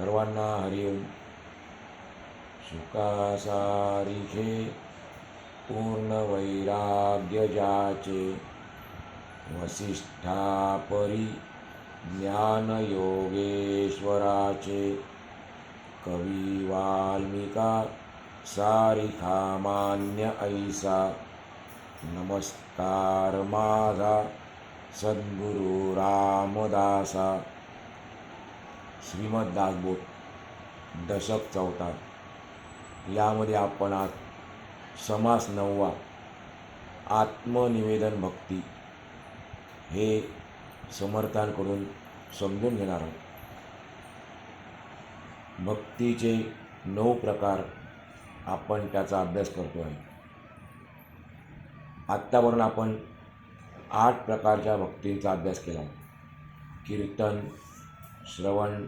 ભગવાનના હરિ સુકાસારીખે પૂર્ણ વૈરાગ્ય જાચે. વસિષ્ઠા પરી જ્ઞાન યોગેશ્વરા છે કવિ વાલ્મિકા સારિખા માન્ય ઐસા. નમસ્કાર માધા. સદગુરુ રામદાસા. श्रीमद दासबोध दशक चौथा. यामध्ये आपण आज समास नववा आत्मनिवेदन भक्ती हे समर्थांकडून समजून घेणार आहोत. भक्तीचे नऊ प्रकार आपण त्याचा अभ्यास करतो आहे. आत्तापर्यंत आपण आठ प्रकारच्या भक्तींचा अभ्यास केला. कीर्तन श्रवण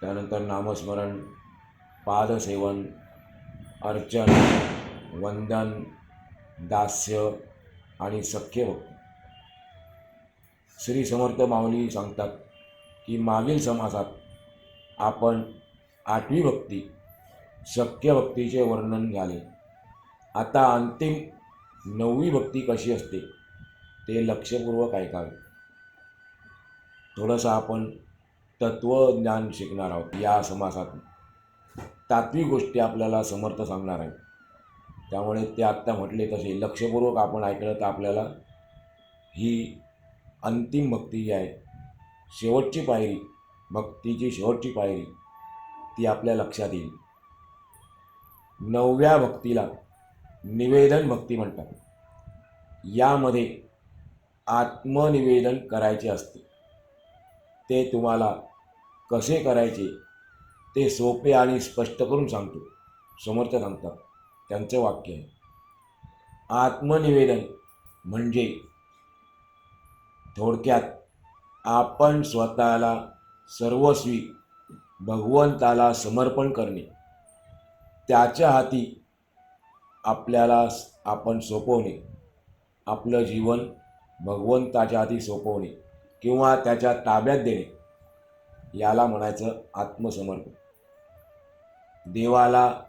त्यानंतर नामस्मरण पादसेवन अर्चन वंदन दास्य आणि सख्य श्री समर्थ माऊली सांगतात की मागील समासात आपण आठवी भक्ती सख्य भक्तीचे वर्णन झाले. आता अंतिम नववी भक्ती कशी असते ते लक्षपूर्वक ऐकावे. थोडंसं आपण तत्त्वज्ञान शिकणार आहोत या समासात. तात्विक गोष्टी आपल्याला समर्थ सांगणार आहेत. त्यामुळे ते आत्ता म्हटले तसे लक्षपूर्वक आपण ऐकलं तर आपल्याला ही अंतिम भक्ती जी आहे शेवटची पायरी भक्तीची शेवटची पायरी ती आपल्या लक्षात येईल. नवव्या भक्तीला निवेदन भक्ती म्हणतात. यामध्ये आत्मनिवेदन करायचे असते. ते तुम्हाला कसे करायचे ते सोपे आणि स्पष्ट करून सांगतो. समर्थ सांगतात. त्यांचं वाक्य आहे. आत्मनिवेदन म्हणजे थोडक्यात आपण स्वतःला सर्वस्वी भगवंताला समर्पण करणे. त्याच्या हाती आपल्याला आपण सोपवणे. आपलं जीवन भगवंताच्या हाती सोपवणे. किंवा त्याच्या ताब्यात देणे याला म्हणायचं आत्मसमर्पण. देवाला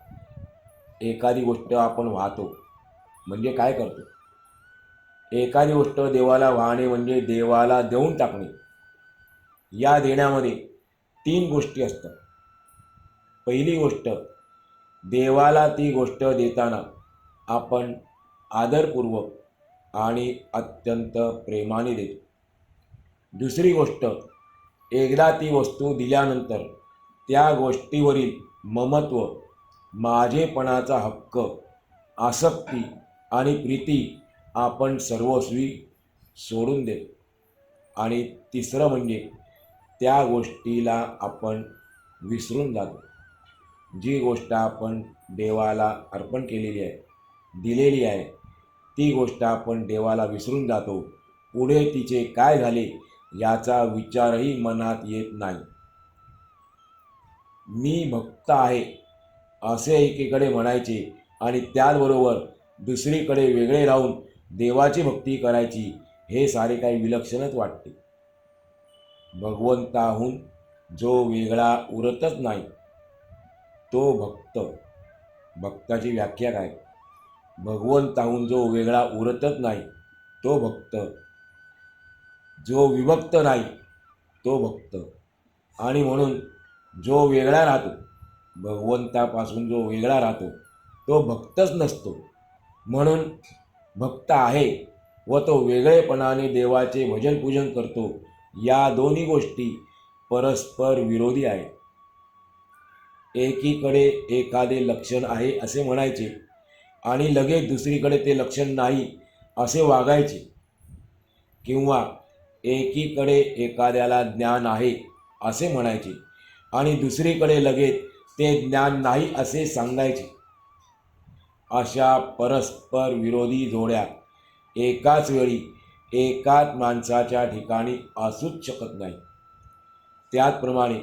एखादी गोष्ट आपण वाहतो म्हणजे काय करतो? एखादी गोष्ट देवाला वाहणे म्हणजे देवाला देऊन टाकणे. या देण्यामध्ये तीन गोष्टी असतात. पहिली गोष्ट देवाला ती गोष्ट देताना आपण आदरपूर्वक आणि अत्यंत प्रेमाने देतो. दुसरी गोष्ट एकदा ती वस्तू दिल्यानंतर त्या गोष्टीवरील ममत्व माझेपणाचा हक्क आसक्ती आणि प्रीती आपण सर्वस्वी सोडून देतो. आणि तिसरं म्हणजे त्या गोष्टीला आपण विसरून जातो. जी गोष्ट आपण देवाला अर्पण केलेली आहे दिलेली आहे ती गोष्ट आपण देवाला विसरून जातो. पुढे तिचे काय झाले याचा विचारही मनात येत नाही. मी भक्त आहे असे एकीकडे म्हणायचे आणि त्याचबरोबर दुसरीकडे वेगळे राहून देवाची भक्ती करायची हे सारे काही विलक्षणच वाटते. भगवंताहून जो वेगळा उरतच नाही तो भक्त. भक्ताची व्याख्या काय? भगवंताहून जो वेगळा उरतच नाही तो भक्त. जो विभक्त नाही तो भक्त. आणि म्हणून जो वेगळा राहतो भगवंतापासून जो वेगळा राहतो तो भक्तच नसतो. म्हणून भक्त आहे व तो वेगळेपणाने देवाचे भजन पूजन करतो या दोन्ही गोष्टी परस्पर विरोधी आहेत. एकीकडे एखादे लक्षण आहे असे म्हणायचे आणि लगेच दुसरीकडे ते लक्षण नाही असे वागायचे किंवा एकीकडे एखाद्याला ज्ञान आहे असे म्हणायचे. आणि दुसरीकडे लगेच ते ज्ञान नाही असे सांगायचे. अशा परस्पर विरोधी जोड्या एकाच वेळी एकाच माणसाच्या ठिकाणी असूच शकत नाही. त्याचप्रमाणे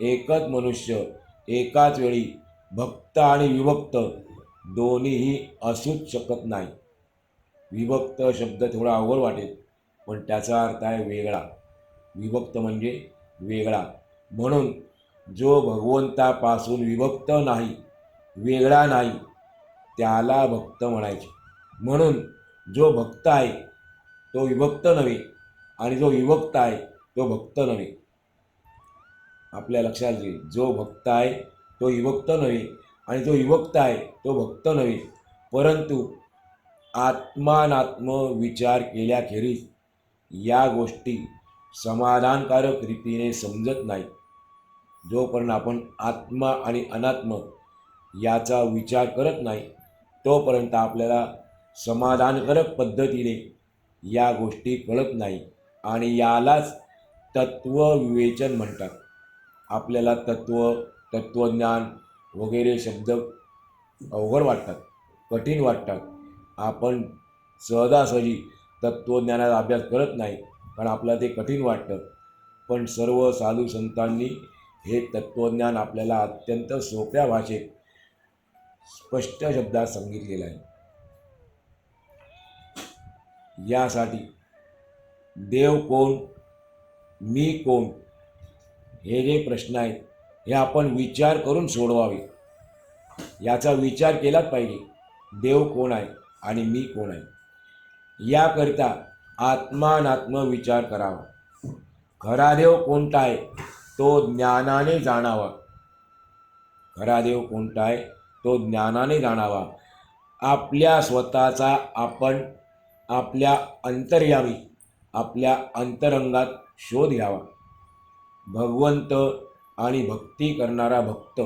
एकच मनुष्य एकाच वेळी भक्त आणि विभक्त दोन्हीही असूच शकत नाही. विभक्त शब्द थोडा अवघड वाटेल. पण त्याचा अर्थ आहे वेगळा. विभक्त म्हणजे वेगळा. म्हणून जो भगवंतापासून विभक्त नाही वेगळा नाही त्याला भक्त म्हणायचे. म्हणून जो भक्त आहे तो विभक्त नव्हे आणि जो विभक्त आहे तो भक्त नव्हे. आपल्या लक्षात येईल जो भक्त आहे तो विभक्त नव्हे आणि जो विभक्त आहे तो भक्त नव्हे. परंतु आत्मानात्म विचार केल्याखेरीज या गोष्टी समाधानकारक रीतीने समजत नाही जोपर्यंत आपण आत्मा आणि अनात्म याचा विचार करत नाही तोपर्यंत आपल्याला समाधानकारक पद्धतीने या गोष्टी कळत नाही आणि यालाच तत्वविवेचन म्हणतात. आपल्याला तत्व तत्त्वज्ञान वगैरे शब्द अवघड वाटतात कठीण वाटतात. आपण सहजासहजी तत्त्वज्ञानाचा अभ्यास करत नाही कारण आपल्याला ते कठीण वाटतं. पण सर्व साधू संतांनी हे तत्त्वज्ञान आपल्याला अत्यंत सोप्या भाषेत स्पष्ट शब्दात सांगितलेलं आहे. यासाठी देव कोण मी कोण हे जे प्रश्न आहेत हे आपण विचार करून सोडवावे. याचा विचार केलाच पाहिजे देव कोण आहे आणि मी कोण आहे. याकरिता आत्मानात्म विचार करावा. खरा देव कोणता आहे तो ज्ञानाने जाणावा. खरा देव कोणता आहे तो ज्ञानाने जाणावा. आपल्या स्वतःचा आपण आपल्या अंतर्यामी आपल्या अंतरंगात शोध घ्यावा. भगवंत आणि भक्ती करणारा भक्त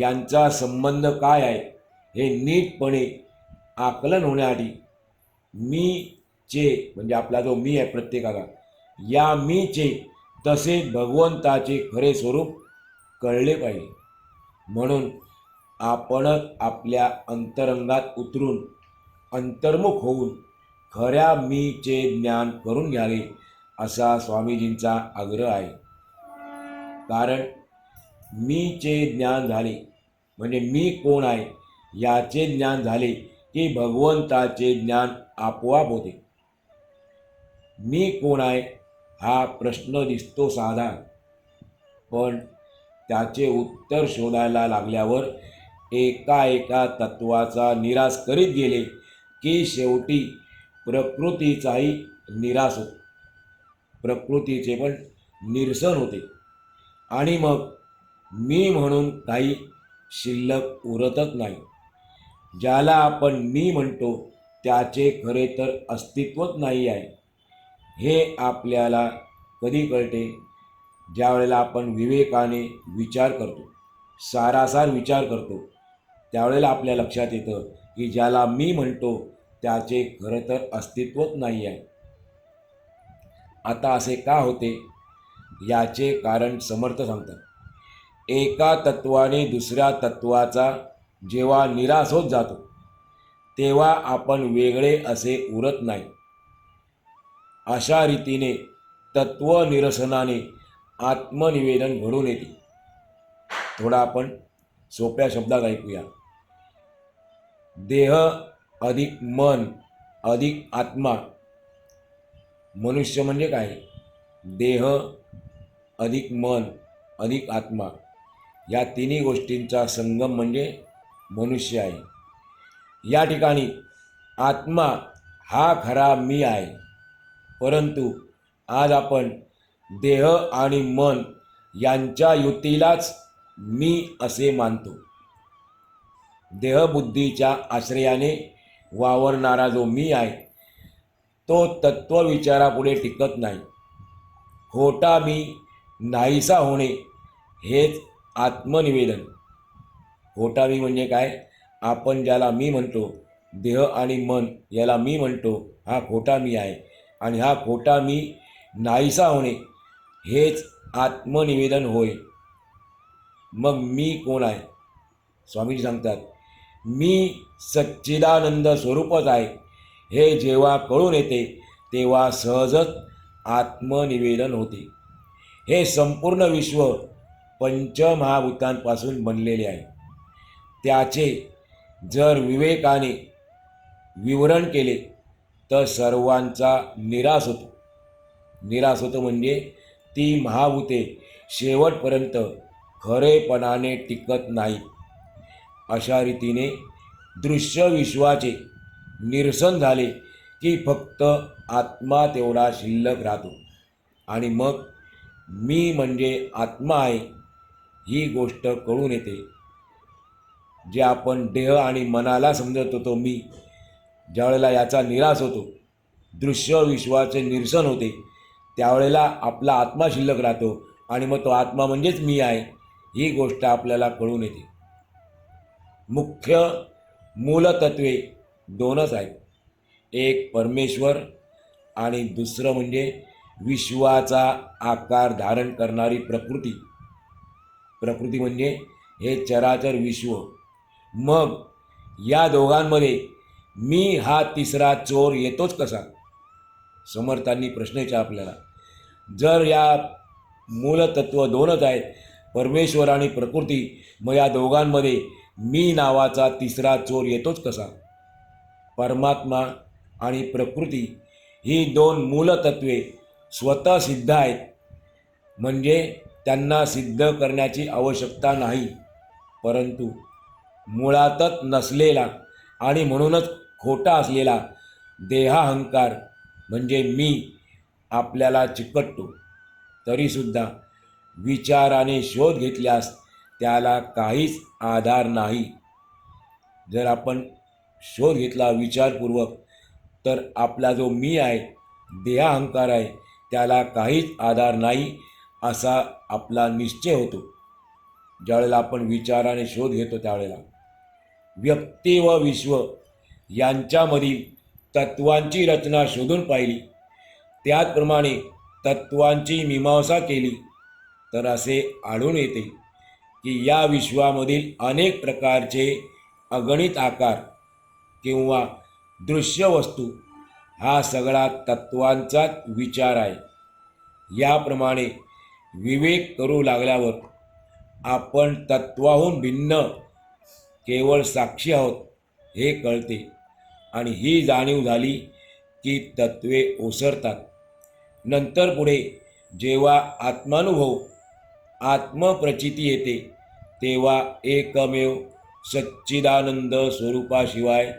यांचा संबंध काय आहे हे नीटपणे आकलन मी मीचे म्हणजे आपला जो मी आहे प्रत्येकाला या मीचे तसे भगवंताचे खरे स्वरूप कळले पाहिजे. म्हणून आपणच आपल्या अंतरंगात उतरून अंतर्मुख होऊन खऱ्या मीचे ज्ञान करून घ्यावे असा स्वामीजींचा आग्रह आहे. कारण मीचे ज्ञान झाले म्हणजे मी कोण आहे याचे ज्ञान झाले की भगवंताचे ज्ञान आपोआप होते. मी कोण आहे हा प्रश्न दिसतो साधा. पण त्याचे उत्तर शोधायला लागल्यावर एका एका तत्वाचा निराश करीत गेले की शेवटी प्रकृतीचाही निराश होतो. प्रकृतीचे पण निरसन होते. आणि मग मी म्हणून काही शिल्लक उरतच नाही. ज्याला आपण मी म्हणतो त्याचे खरे तर अस्तित्वच नाही आहे. हे आपल्याला कधी कळते? ज्यावेळेला आपण विवेकाने विचार करतो सारासार विचार करतो त्यावेळेला आपल्या लक्षात येतं की ज्याला मी म्हणतो त्याचे खरं तर अस्तित्वच नाही आहे. आता असे का होते? याचे कारण समर्थ सांगतात. एका तत्वाने दुसऱ्या तत्वाचा जेव्हा निराश होत जातो तेव्हा आपण वेगळे असे उरत नाही. अशा रीतीने तत्वनिरसनाने आत्मनिवेदन घडून येते. थोडा आपण सोप्या शब्दात ऐकूया. देह अधिक मन अधिक आत्मा. मनुष्य म्हणजे काय? देह अधिक मन अधिक आत्मा. या तिन्ही गोष्टींचा संगम म्हणजे मनुष्य आहे. या ठिकाणी आत्मा हा खरा मी आहे. परंतु आज आपण देह आणि मन यांच्या युतीलाच मी असे मानतो. देहबुद्धीच्या आश्रयाने वावरणारा जो मी आहे तो तत्त्वविचारापुढे टिकत नाही. खोटा मी नाहीसा होणे हेच आत्मनिवेदन. खोटा मी म्हणजे काय? आपण ज्याला मी म्हणतो देह आणि मन याला मी म्हणतो हा खोटा मी आहे. आणि हा खोटा मी नाहीसा होणे हेच आत्मनिवेदन होय. मग मी कोण आहे? स्वामीजी सांगतात मी सच्चिदानंद स्वरूपच आहे. हे जेव्हा कळून येते तेव्हा सहजच आत्मनिवेदन होते. हे संपूर्ण विश्व पंचमहाभूतांपासून बनलेले आहे. त्याचे जर विवेकाने विवरण केले तर सर्वांचा निराश होतो. निराश होतो म्हणजे ती महाभूते शेवटपर्यंत खरेपणाने टिकत नाही. अशा रीतीने दृश्य विश्वाचे निरसन झाले की फक्त आत्मा तेवढा शिल्लक राहतो. आणि मग मी म्हणजे आत्मा आहे ही गोष्ट कळून येते. जे आपण देह आणि मनाला समजत होतो मी ज्यावेळेला याचा निराश होतो दृश्य विश्वाचे निरसन होते त्यावेळेला आपला आत्मा शिल्लक राहतो आणि मग तो आत्मा म्हणजेच मी आहे ही गोष्ट आपल्याला कळून येते. मुख्य मूलतत्वे दोनच आहेत. एक परमेश्वर आणि दुसरं म्हणजे विश्वाचा आकार धारण करणारी प्रकृती. प्रकृती म्हणजे हे चराचर विश्व. मग या दोघांमध्ये मी हा तिसरा चोर येतोच कसा? समर्थांनी प्रश्न विचार आपल्याला जर या मूलतत्व दोनच आहेत परमेश्वर आणि प्रकृती मग या दोघांमध्ये मी नावाचा तिसरा चोर येतोच कसा? परमात्मा आणि प्रकृती ही दोन मूलतत्वे स्वतः सिद्ध आहेत. म्हणजे त्यांना सिद्ध करण्याची आवश्यकता नाही. परंतु मुळातच नसलेला आणि म्हणूनच खोटा असलेला देहाहंकार म्हणजे मी आपल्याला चिकटतो. तरीसुद्धा विचाराने शोध घेतल्यास त्याला काहीच आधार नाही. जर आपण शोध घेतला विचारपूर्वक तर आपला जो मी आहे देहाहंकार आहे त्याला काहीच आधार नाही असा आपला निश्चय होतो. ज्यावेळेला आपण विचाराने शोध घेतो त्यावेळेला. व्यक्ती व विश्व यांच्यामधील तत्वांची रचना शोधून पाहिली. त्याचप्रमाणे तत्वांची मीमांसा केली तर असे आढळून येते की या विश्वामधील अनेक प्रकारचे अगणित आकार किंवा दृश्य वस्तू हा सगळा तत्वांचाच विचार आहे. याप्रमाणे विवेक करू लागल्यावर आपण तत्वाहून भिन्न केवळ साक्षी आहोत हे कळते. आणि ही जाणीव झाली की तत्वे ओसरतात. नंतर पुढे जेव्हा आत्मानुभव आत्मप्रचिती येते तेव्हा एकमेव सच्चिदानंद स्वरूपाशिवाय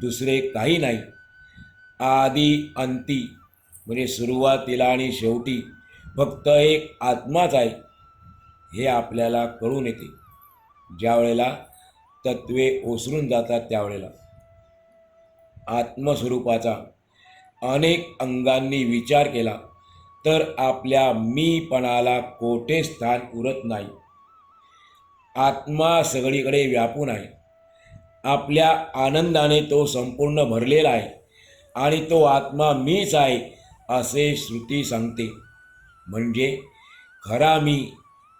दुसरे काही नाही. आदी अंती म्हणजे सुरुवातीला आणि शेवटी फक्त एक आत्माच आहे हे आपल्याला कळून येते. ज्यावेळेला तत्वे ओसरून जातात त्यावेळेला. आत्मस्वरूपाचा अनेक अंगांनी विचार केला तर आपल्या मीपणाला कोठे स्थान उरत नाही. आत्मा सगळीकडे व्यापून आहे. आपल्या आनंदाने तो संपूर्ण भरलेला आहे आणि तो आत्मा मीच आहे असे श्रुती सांगते. म्हणजे खरा मी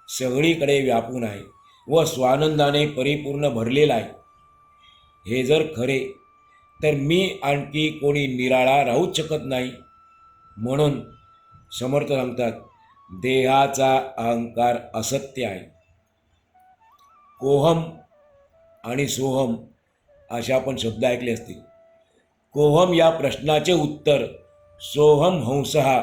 सगळीकडे व्यापून आहे. व स्वानंदाने परिपूर्ण भरलेला आहे. हे जर खरे तर मी आणखी कोणी निराळा राहूच शकत नाही. म्हणून समर्थ सांगतात देहाचा अहंकार असत्य आहे. कोहम आणि सोहम अशा आपण शब्द ऐकले असतील. कोहम या प्रश्नाचे उत्तर सोहम हंसहा.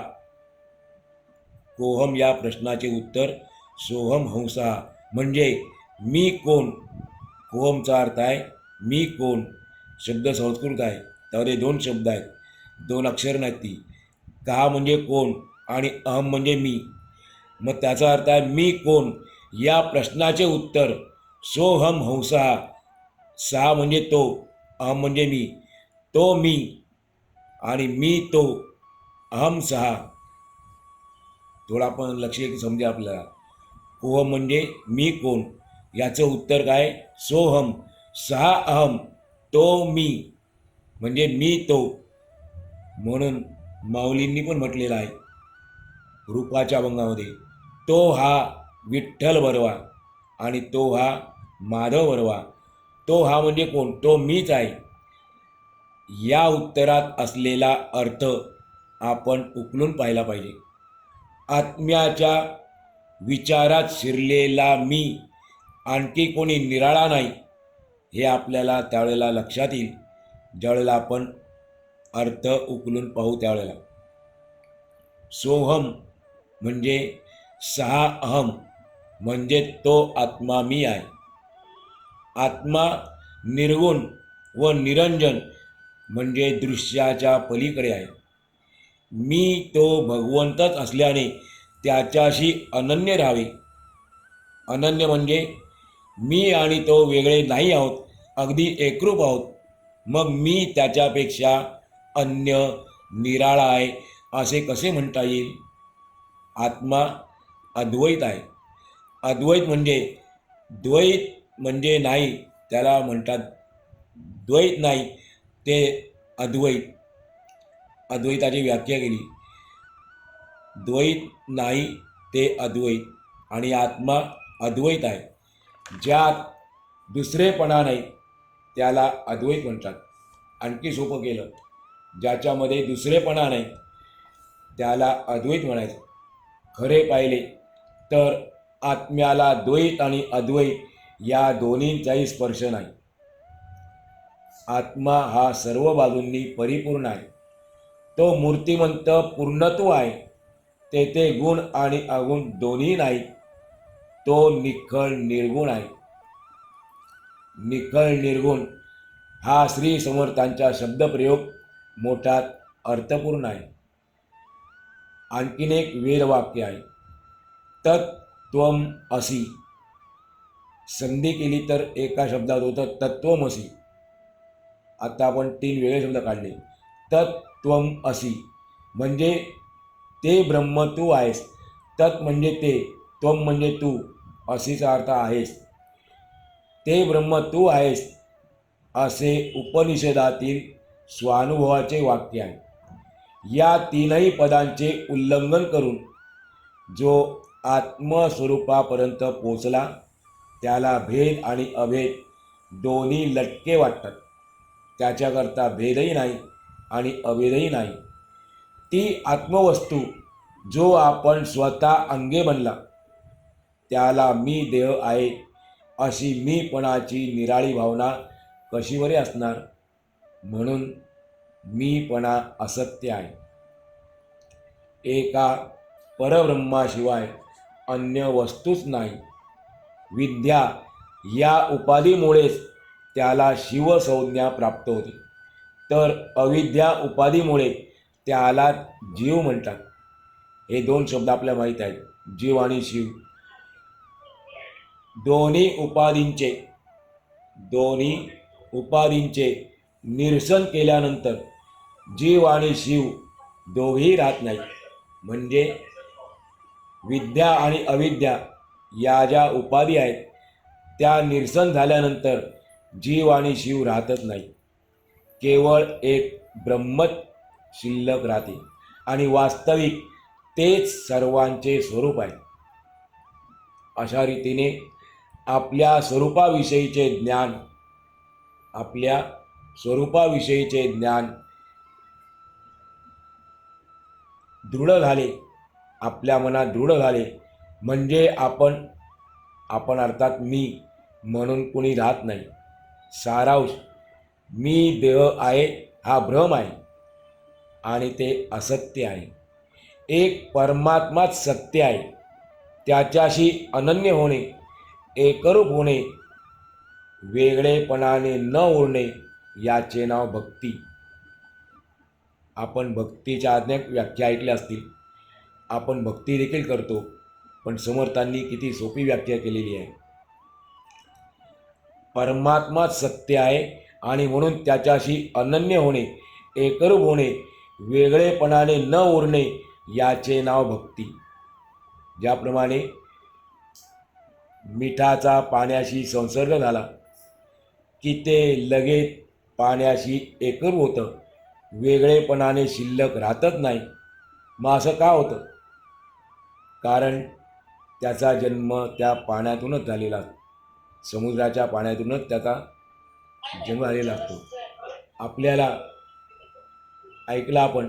कोहम या प्रश्नाचे उत्तर सोहम हंसहा. म्हणजे मी कोण? कोमचा अर्थ आहे मी कोण? शब्द संस्कृत आहे त्यामध्ये दोन शब्द आहेत. दोन अक्षर नाहीत ती. का म्हणजे कोण आणि अहम म्हणजे मी? मग त्याचा अर्थ आहे मी कोण? या प्रश्नाचे उत्तर सोहम हंसा. सहा म्हणजे तो अहम म्हणजे मी. तो मी आणि मी तो अहम सहा. थोडा आपण लक्ष समजे आपल्याला. कोह म्हणजे मी कोण? याचं उत्तर काय? सोहम. सहा अहम. तो मी. म्हणजे मी तो. म्हणून माऊलींनी पण म्हटलेलं आहे. रूपाच्या अभंगामध्ये तो हा विठ्ठल बरवा आणि तो हा माधव बरवा तो हा म्हणजे कोण? तो मीच आहे. या उत्तरात असलेला अर्थ आपण उकलून पाहिला पाहिजे. आत्म्याच्या विचारात शिरलेला मी आणखी कोणी निराळा नाही. हे आपल्याला त्यावेळेला लक्षात येईल. ज्यावेळेला आपण अर्थ उकलून पाहू त्यावेळेला. सोहम म्हणजे सहा अहम म्हणजे तो आत्मा मी आहे. आत्मा निर्गुण व निरंजन म्हणजे दृश्याच्या पलीकडे आहे. मी तो भगवंतच असल्याने त्याच्याशी अनन्य राहावे. अनन्य म्हणजे मी आणि तो वेगळे नाही आहोत अगदी एकरूप आहोत. मग मी त्याच्यापेक्षा अन्य निराळा आहे असे कसे म्हणता येईल? आत्मा अद्वैत आहे. अद्वैत म्हणजे द्वैत म्हणजे नाही त्याला म्हणतात द्वैत नाही ते अद्वैत. अद्वैताची व्याख्या केली. द्वैत नाही ते अद्वैत. आणि आत्मा अद्वैत आहे. ज्यात दुसरेपणा नाही त्याला अद्वैत म्हणतात. आणखी सोपं केलं. ज्याच्यामध्ये दुसरेपणा नाही त्याला अद्वैत म्हणायचं. खरे पाहिले तर आत्म्याला द्वैत आणि अद्वैत या दोन्हींचाही स्पर्श नाही. आत्मा हा सर्व बाजूंनी परिपूर्ण आहे. तो मूर्तिमंत पूर्णत्व आहे. तेथे गुण आणि अगुण दोन्ही नाही तो निखळ निर्गुण आहे. निखळ निर्गुण हा श्री समर्थांचा शब्दप्रयोग मोठा अर्थपूर्ण आहे. आणखीन एक वेदवाक्य आहे. तत्त्वम असी. संधी केली तर एका शब्दात होतं तत्त्वमसी आता आपण तीन वेगळे शब्द काढले. तत्त्वम असी. म्हणजे ते ब्रह्म तू आहेस. तत् म्हणजे ते त्वम म्हणजे तू. असीचा अर्थ आहेस. ते ब्रह्म तू आहेस असे उपनिषदातील स्वानुभवाचे वाक्य आहे. या तीनही पदांचे उल्लंघन करून जो आत्मस्वरूपापर्यंत पोचला त्याला भेद आणि अभेद दोन्ही लटके वाटतात. त्याच्याकरता भेदही नाही आणि अभेदही नाही. ती आत्मवस्तू जो आपण स्वतः अंगे बनला त्याला मी देह आहे अशी मीपणाची निराळी भावना कशीवरी असणार? म्हणून मीपणा असत्य आहे. एका परब्रह्माशिवाय अन्य वस्तूच नाही. विद्या या उपाधीमुळेच त्याला शिवसंज्ञा प्राप्त होते. तर अविद्या उपाधीमुळे त्याला जीव म्हणतात. हे दोन शब्द आपल्याला माहीत आहेत. जीव आणि शिव. दोन्ही उपाधींचे दोन्ही उपाधींचे निरसन केल्यानंतर जीव आणि शिव दोघेही राहत नाही म्हणजे विद्या आणि अविद्या या ज्या उपाधी आहेत त्या निरसन झाल्यानंतर जीव आणि शिव राहतच नाही केवळ एक ब्रह्मच शिल्लक राहते आणि वास्तविक तेच सर्वांचे स्वरूप आहे. अशा रीतीने आपल्या स्वरूपाविषयीचे ज्ञान आपल्या स्वरूपाविषयीचे ज्ञान दृढ झाले आपल्या मनात दृढ झाले म्हणजे आपण आपण अर्थात मी म्हणून कुणी राहत नाही. सारांश मी देह आहे हा भ्रम आहे आणि ते असत्य आहे. एक परमात्माच सत्य आहे. त्याच्याशी अनन्य होणे एकरूप होणे वेगळेपणाने न उरणे याचे नाव भक्ती. आपण भक्तीच्या अनेक व्याख्या ऐकल्या असतील. आपण भक्ती देखील करतो पण समर्थांनी किती सोपी व्याख्या केलेली आहे. परमात्मा सत्य आहे आणि म्हणून त्याच्याशी अनन्य होणे एकरूप होणे वेगळेपणाने न उरणे याचे नाव भक्ती. ज्याप्रमाणे मिठाचा पाण्याशी संसर्ग झाला की ते लगेच पाण्याशी एकरूप होतं. वेगळेपणाने शिल्लक राहतच नाही. मग असं का होतं? कारण त्याचा जन्म त्या पाण्यातूनच झालेला. समुद्राच्या पाण्यातूनच त्याचा जन्म झालेला असतो. आपल्याला ऐकलं आपण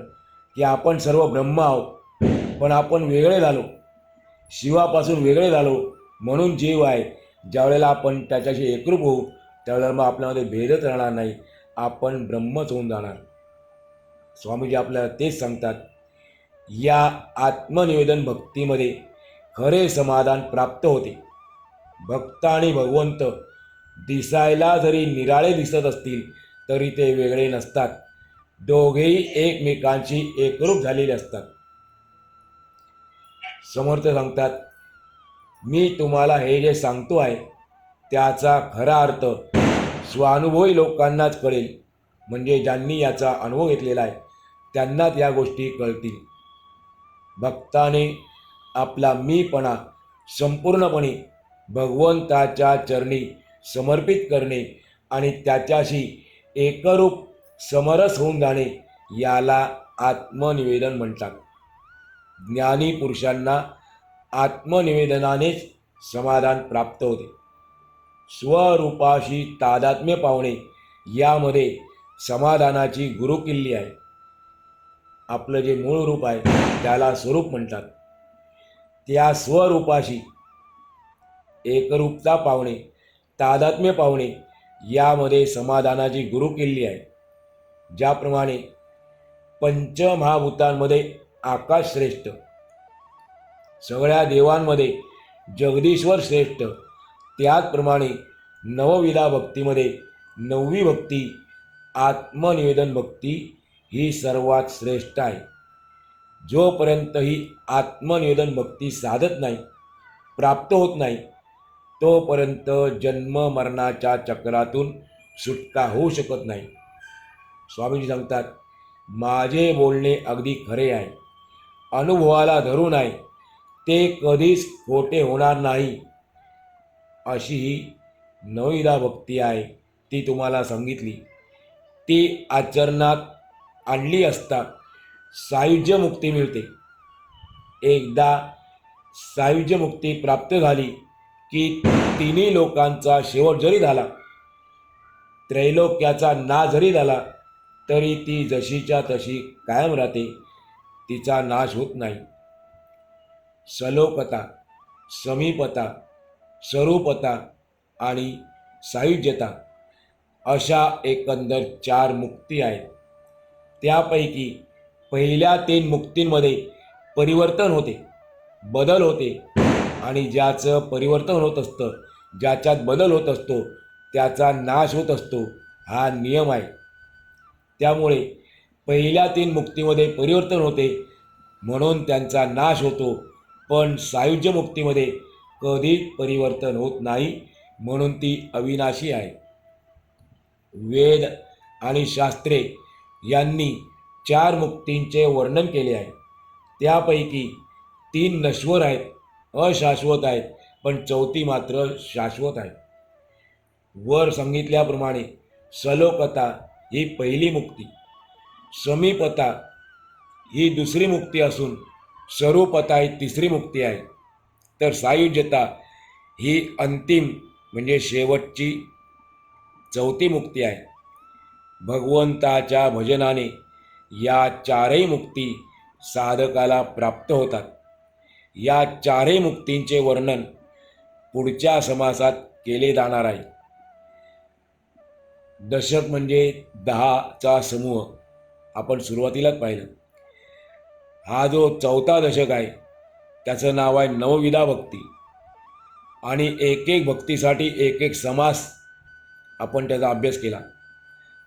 की आपण सर्व ब्रह्म आहोत पण आपण वेगळे झालो. शिवापासून वेगळे झालो. म्हणून जीव आहे. ज्यावेळेला आपण त्याच्याशी एकरूप होऊ त्यावेळेला मग आपल्यामध्ये भेदच राहणार नाही. आपण ब्रह्मच होऊन जाणार. स्वामीजी आपल्याला तेच सांगतात या आत्मनिवेदन भक्तीमध्ये खरे समाधान प्राप्त होते. भक्त आणि भगवंत दिसायला जरी निराळे दिसत असतील तरी ते वेगळे नसतात. दोघेही एकमेकांशी एकरूप झालेले असतात. समर्थ सांगतात मी तुम्हाला हे जे सांगतो आहे त्याचा खरा अर्थ स्वानुभवी लोकांनाच कळेल. म्हणजे ज्यांनी याचा अनुभव घेतलेला आहे त्यांनाच या गोष्टी कळतील. भक्ताने आपला मीपणा संपूर्णपणे भगवंताच्या चरणी समर्पित करणे आणि त्याच्याशी एकरूप समरस होऊन जाणे याला आत्मनिवेदन म्हणतात. ज्ञानी पुरुषांना आत्मनिवेदनानेच समाधान प्राप्त होते. स्वरूपाशी तादात्म्य पावणे यामध्ये समाधानाची गुरुकिल्ली आहे. आपलं जे मूळ रूप आहे त्याला स्वरूप म्हणतात. त्या स्वरूपाशी एकरूपता पावणे तादात्म्य पावणे यामध्ये समाधानाची गुरुकिल्ली आहे. ज्याप्रमाणे पंचमहाभूतांमध्ये आकाश श्रेष्ठ सगळ्या देवांमध्ये जगदीश्वर श्रेष्ठ. त्याचप्रमाणे नवविधा भक्तीमध्ये नववी भक्ती आत्मनिवेदन भक्ती ही सर्वात श्रेष्ठ आहे. जोपर्यंत ही आत्मनिवेदन भक्ती साधत नाही प्राप्त होत नाही तोपर्यंत जन्म मरणाच्या चक्रातून सुटका होऊ शकत नाही. स्वामीजी सांगतात माझे बोलणे अगदी खरे आहे. अनुभवाला धरून आहे. ते कधीच खोटे होणार नाही अशी ही नवविधा भक्ती आहे ती तुम्हाला सांगितली. ती आचरणात आणली असता सायुज्य मुक्ती मिळते. एकदा सायुज्य मुक्ती प्राप्त झाली की तिन्ही लोकांचा शेवट जरी झाला त्रैलोक्याचा ना जरी झाला तरी ती जशीच्या तशी कायम राहते तिचा नाश होत नाही. सलोकता समीपता स्वरूपता आणि सायुज्यता अशा एकंदर चार मुक्ती आहेत. त्यापैकी पहिल्या तीन मुक्तींमध्ये परिवर्तन होते बदल होते आणि ज्याचं परिवर्तन होत असतं ज्याच्यात बदल होत असतो त्याचा नाश होत असतो हा नियम आहे. त्यामुळे पहिल्या तीन मुक्तीमध्ये परिवर्तन होते म्हणून त्यांचा नाश होतो पण सायुज्य मुक्तीमध्ये कधीच परिवर्तन होत नाही म्हणून ती अविनाशी आहे. वेद आणि शास्त्रे यांनी चार मुक्तींचे वर्णन केले आहे. त्यापैकी तीन नश्वर आहेत अशाश्वत आहेत पण चौथी मात्र शाश्वत आहे. वर सांगितल्याप्रमाणे सलोकता ही पहिली मुक्ती समीपता ही दुसरी मुक्ती असून स्वरूपता ही तिसरी मुक्ती आहे. तर सायुज्यता ही अंतिम म्हणजे शेवटची चौथी मुक्ती आहे. भगवंताच्या भजनाने या चारही मुक्ती साधकाला प्राप्त होतात. या चारही मुक्तींचे वर्णन पुढच्या समासात केले जाणार आहे. दशक म्हणजे दहाचा समूह. आपण सुरुवातीलाच पाहिलं. हा जो चौथा दशक आहे त्याचं नाव आहे नवविधा भक्ती. आणि एक एक भक्तीसाठी एक एक समास आपण त्याचा अभ्यास केला.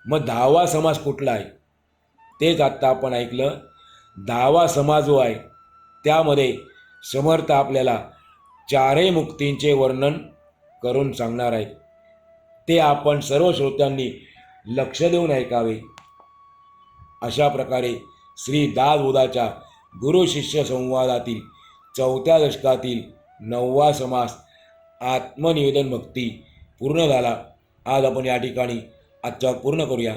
मग दहावा समास कुठला आहे? तेच आत्ता आपण ऐकलं. दहावा समाज जो आहे त्यामध्ये समर्थ आपल्याला चारही मुक्तींचे वर्णन करून सांगणार आहेत. ते आपण सर्व श्रोत्यांनी लक्ष देऊन ऐकावे. अशा प्रकारे श्री दाद उदाच्या गुरु शिष्य संवादातील चौथ्या दशकातील नववा समास आत्मनिवेदन भक्ती पूर्ण झाला. आज आपण या ठिकाणी आजचा पूर्ण करूया.